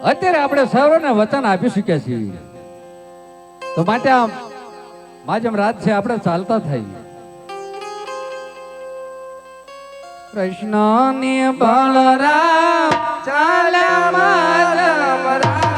અત્યારે આપણે સર્વને વચન આપી શક્યા છીએ. તો માટે આમ માજમ રાત છે, આપણે ચાલતા થઈ કૃષ્ણની બળરામ ચાલ્યા માધવ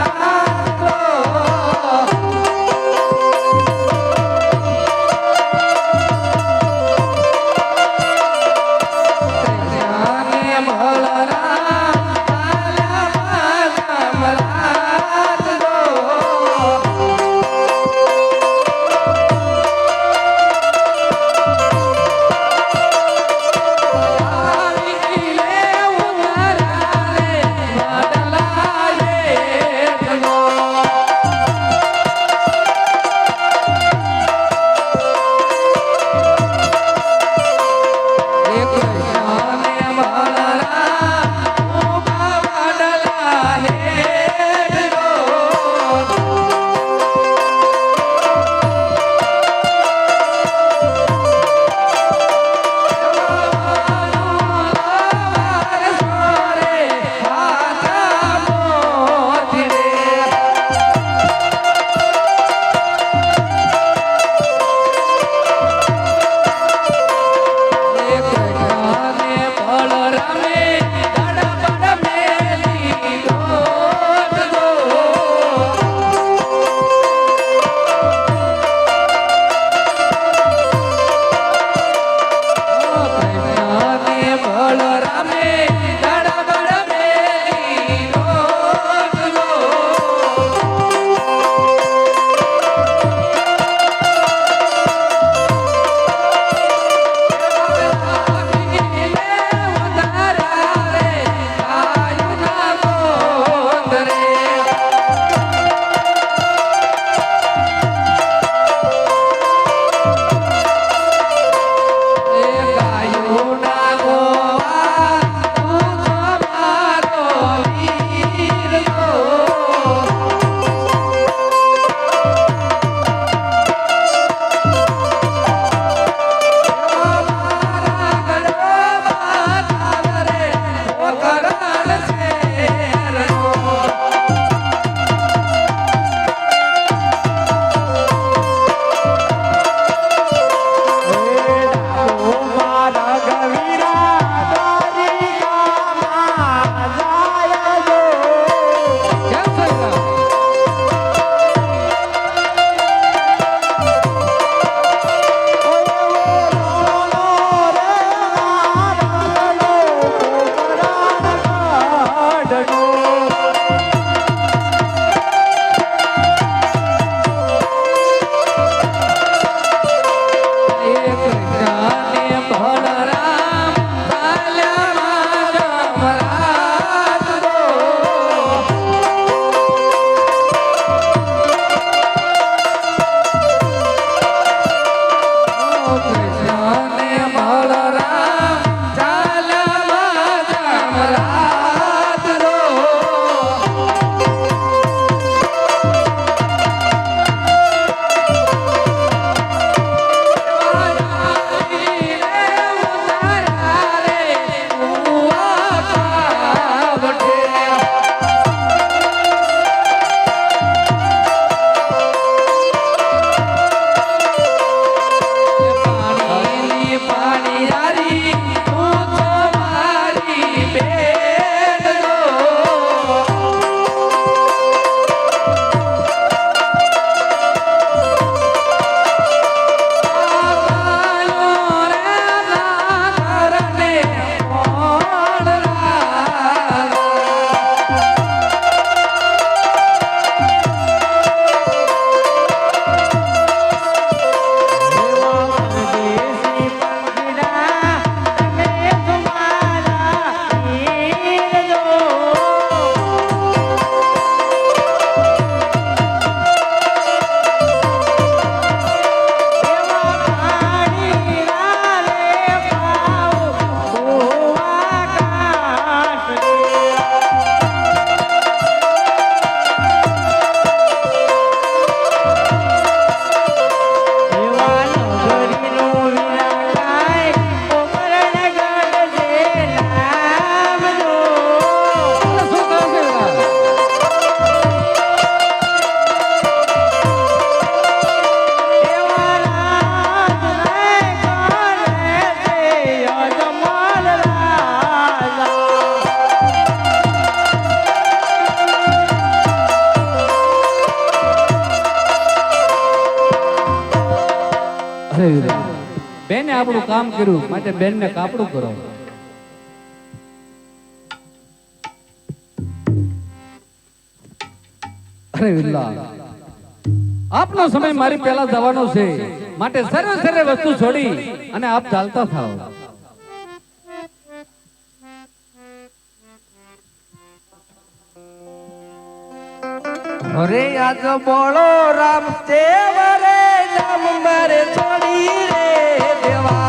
આપણું કામ કર્યું, માટે બેનને કાપડું કરો. અરે આપનો સમય મારી પહેલા જવાનો છે, માટે સર્વે સર્વે વસ્તુ છોડી અને આપ ચાલતા થાઓ. અરે આજ બોલો રામ દેવ રે નામ મારે છોડી Eva.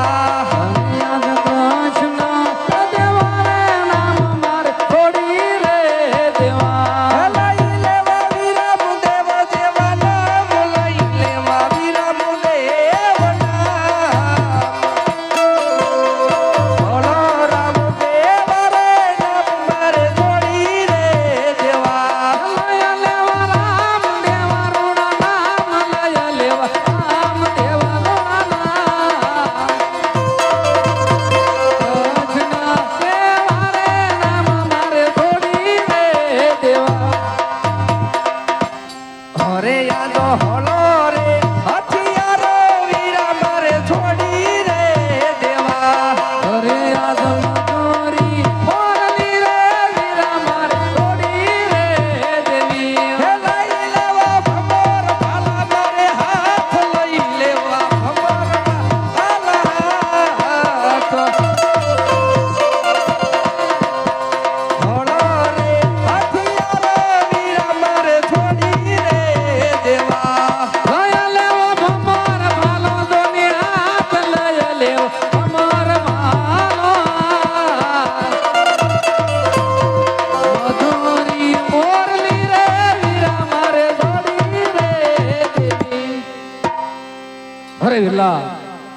અરે વિલા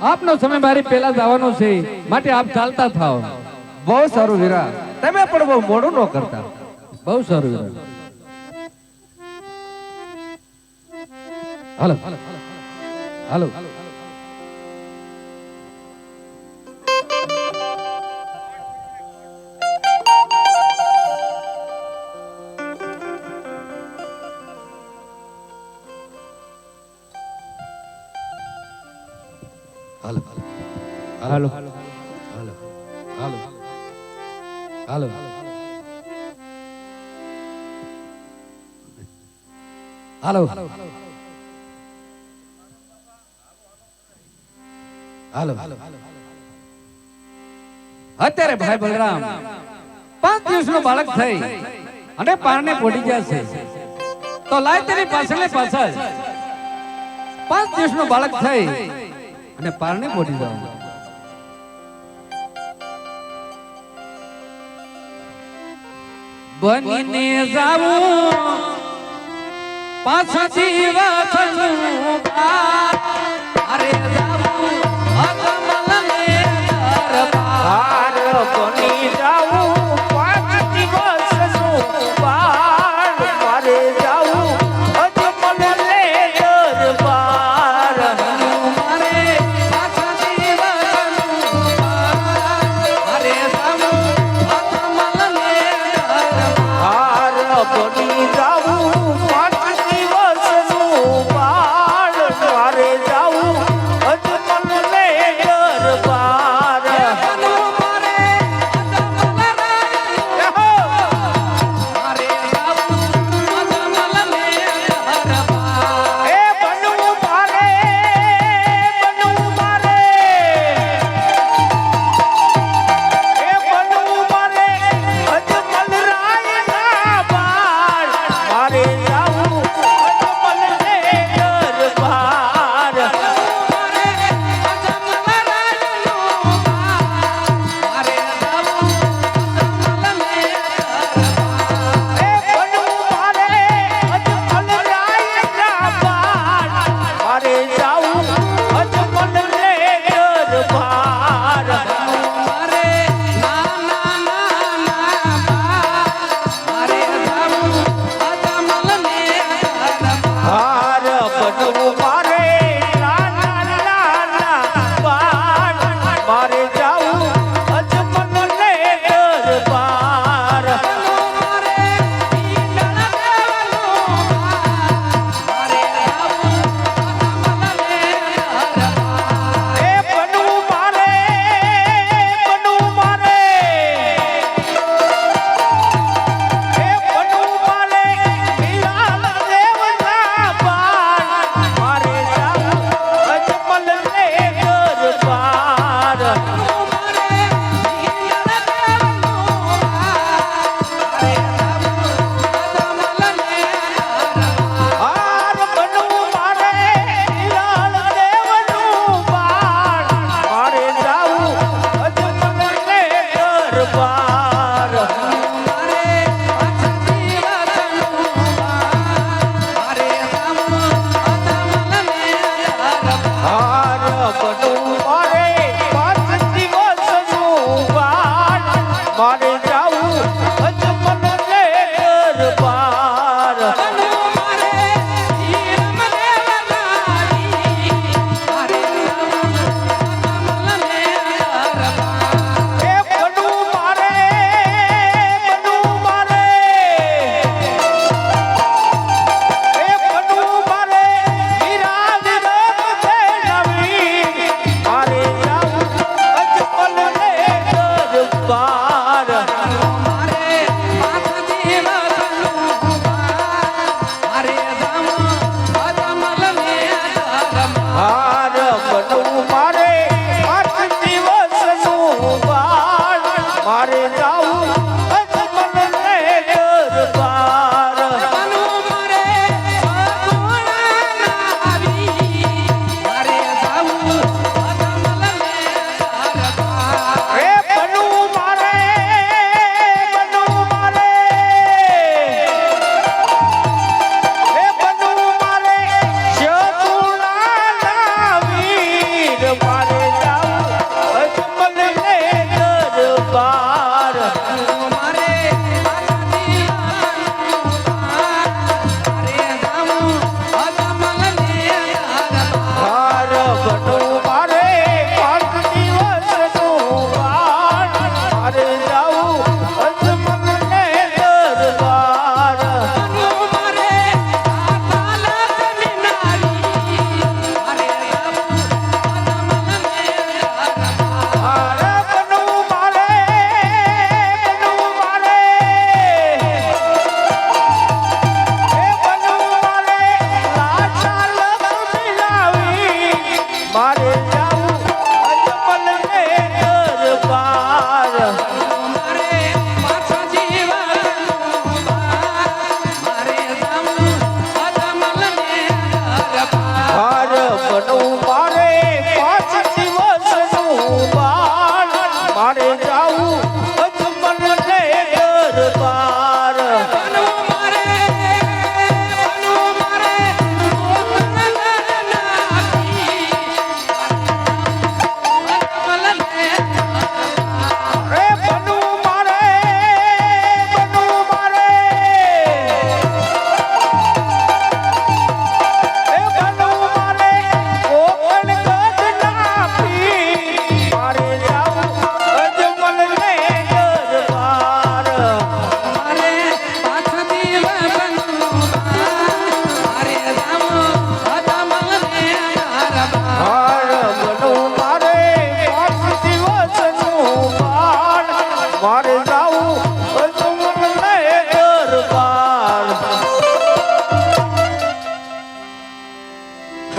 આપનો સમય મારી પહેલા જવાનો છે. માટે આપ ચાલતા થાઓ. બહુ સારું વીરા. તમે પણ બહુ મોડું ન કરતા. બહુ સારું વિરા. હાલો હાલો. હાલો. હાલો. હાલો. હાલો. હાલો. હાલો. હાલો. અત્યારે ભાઈ બલરામ પાંચ દિવસનો બાળક થઈ અને પારણે પોડી ગયા છે. તો લાય તેની પાછળ પાછળ પાંચ દિવસનો બાળક થઈ અને પારણે પોડી જવાનું બનીને જાવું પાછા બાર. અરે જાવું અગમલને દરબાર. હાર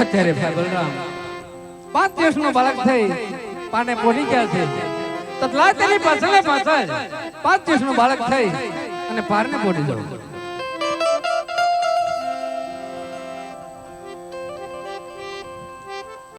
અત્યારે ભાઈ બલરામ પાંચ દિવસનો બાળક થઈ, પાને પોડી ગયા છે. તો લાય તેની પાછળ પાછળ પાંચ દિવસનું બાળક થઈ અને પારને પોડી જાવ